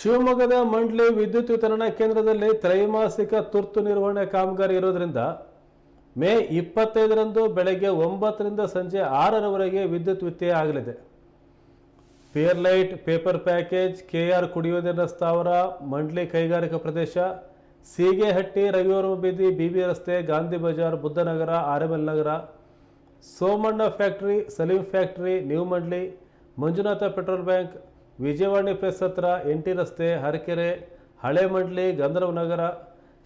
ಶಿವಮೊಗ್ಗದ ಮಂಡ್ಲಿ ವಿದ್ಯುತ್ ವಿತರಣಾ ಕೇಂದ್ರದಲ್ಲಿ ತ್ರೈಮಾಸಿಕ ತುರ್ತು ನಿರ್ವಹಣೆ ಕಾಮಗಾರಿ ಇರೋದ್ರಿಂದ ಮೇ ಇಪ್ಪತ್ತೈದರಂದು ಬೆಳಗ್ಗೆ ಒಂಬತ್ತರಿಂದ ಸಂಜೆ ಆರರವರೆಗೆ ವಿದ್ಯುತ್ ವ್ಯತ್ಯಯ ಆಗಲಿದೆ. ಪೇರ್ಲೈಟ್ ಪೇಪರ್ ಪ್ಯಾಕೇಜ್ ಕೆಆರ್ ಕುಡಿಯುವ ನೀರಿನ ಸ್ಥಾವರ, ಮಂಡ್ಲಿ ಕೈಗಾರಿಕಾ ಪ್ರದೇಶ, ಸೀಗೆಹಟ್ಟಿ ರವಿವರ್ಮ ಬೀದಿ ಬಿ ರಸ್ತೆ, Gandhi Bazaar, Buddhanagar R Nagar, Somanna factory, Salim factory, new Mandli, Manjunatha petrol bank Vijayavani press ಹತ್ರ ಎನ್ ಟಿ ರಸ್ತೆ, ಹರಕೆರೆ, ಹಳೆ ಮಂಡ್ಲಿ, ಗಂಧರ್ವ ನಗರ,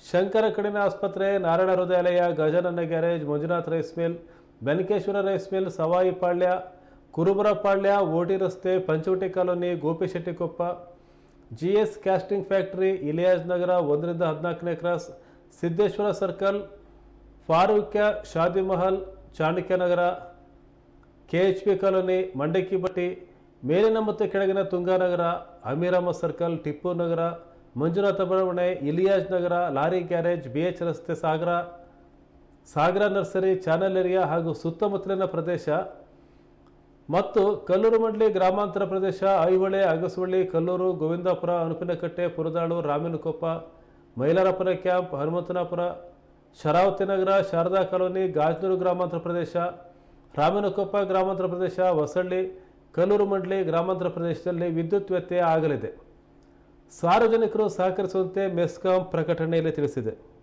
ಶಂಕರ ಕಡಿಮೆ ಆಸ್ಪತ್ರೆ, Narayana Hrudayalaya, Gajanana garage, Manjunath rice mill, Benakeshwara rice mill, Savai Palya, Kurubara Palya, OT ರಸ್ತೆ, Panchavati colony, Gopishettikoppa G S casting factory, Iliyaz Nagar, ಒಂದರಿಂದ ಹದಿನಾಲ್ಕನೇ cross, Siddeshwara circle, Farooqiya, Shadi Mahal, Chanakya Nagar K H P colony, Mandakki ಮೇಲಿನ ಮತ್ತು ಕೆಳಗಿನ Tunganagar Amirama circle, Tippu Nagar, Manjunatha ಬಡಾವಣೆ Iliyaz Nagar, lorry garage B H ರಸ್ತೆ Sagara Sagara nursery channel area ಹಾಗೂ ಸುತ್ತಮುತ್ತಲಿನ ಪ್ರದೇಶ ಮತ್ತು ಕಲ್ಲೂರು ಮಂಡಳಿ ಗ್ರಾಮಾಂತರ ಪ್ರದೇಶ, ಐಹೊಳೆ, ಅಗಸವಳ್ಳಿ, ಕಲ್ಲೂರು, ಗೋವಿಂದಾಪುರ, ಅನುಪಿನಕಟ್ಟೆ, ಪುರದಾಳು, ರಾಮನಕೊಪ್ಪ, ಮೈಲಾರಪುರ ಕ್ಯಾಂಪ್, ಹನುಮಂತನಾಪುರ, ಶರಾವತಿ ನಗರ, ಶಾರದಾ ಕಾಲೋನಿ, ಗಾಜನೂರು ಗ್ರಾಮಾಂತರ ಪ್ರದೇಶ, ರಾಮಿನಕೊಪ್ಪ ಗ್ರಾಮಾಂತರ ಪ್ರದೇಶ, ಹೊಸಳ್ಳಿ ಕಲ್ಲೂರು ಮಂಡಳಿ ಗ್ರಾಮಾಂತರ ಪ್ರದೇಶದಲ್ಲಿ ವಿದ್ಯುತ್ ವ್ಯತ್ಯಯ ಆಗಲಿದೆ. ಸಾರ್ವಜನಿಕರು ಸಹಕರಿಸುವಂತೆ ಮೆಸ್ಕಾಂ ಪ್ರಕಟಣೆಯಲ್ಲಿ ತಿಳಿಸಿದೆ.